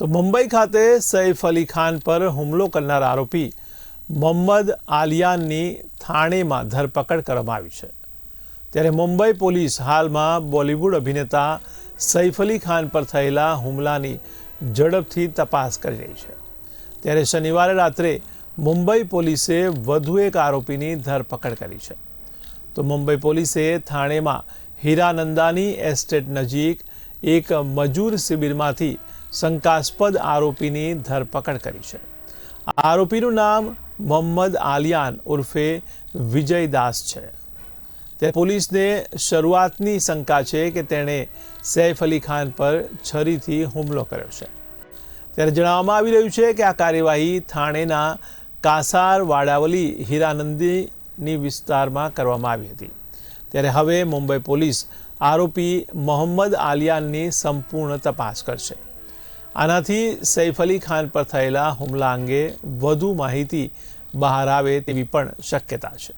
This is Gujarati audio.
તો મુંબઈ ખાતે સૈફ અલી ખાન પર હુમલો કરનાર આરોપી મોહમ્મદ આલિયાનની થાણેમાં ધરપકડ કરવામાં આવી છે. ત્યારે મુંબઈ પોલીસ હાલમાં બોલિવૂડ અભિનેતા સૈફ અલી ખાન પર થયેલા હુમલાની ઝડપથી તપાસ કરી રહી છે. ત્યારે શનિવારે રાત્રે મુંબઈ પોલીસે વધુ એક આરોપીની ધરપકડ કરી છે. તો મુંબઈ પોલીસે થાણેમાં હીરાનંદાની એસ્ટેટ નજીક એક મજૂર શિબિરમાંથી શંકાસ્પદ આરોપીની ધરપકડ કરી છે. આરોપીનું નામ મોહમ્મદ આલિયાન ઉર્ફે વિજયદાસ છે. તે પોલીસને શરૂઆતની શંકા છે કે તેણે સૈફ અલી ખાન પર છરીથી હુમલો કર્યો છે. ત્યારે જણાવવામાં આવી રહ્યું છે કે આ કાર્યવાહી થાણેના કાસાર વાડાવલી હીરાનંદીની વિસ્તારમાં કરવામાં આવી હતી. ત્યારે હવે મુંબઈ પોલીસ આરોપી મોહમ્મદ આલિયાનની સંપૂર્ણ તપાસ કરશે. આનાથી સૈફ અલી ખાન પર થયેલા હુમલા અંગે વધુ માહિતી બહાર આવે તેવી પણ શક્યતા છે.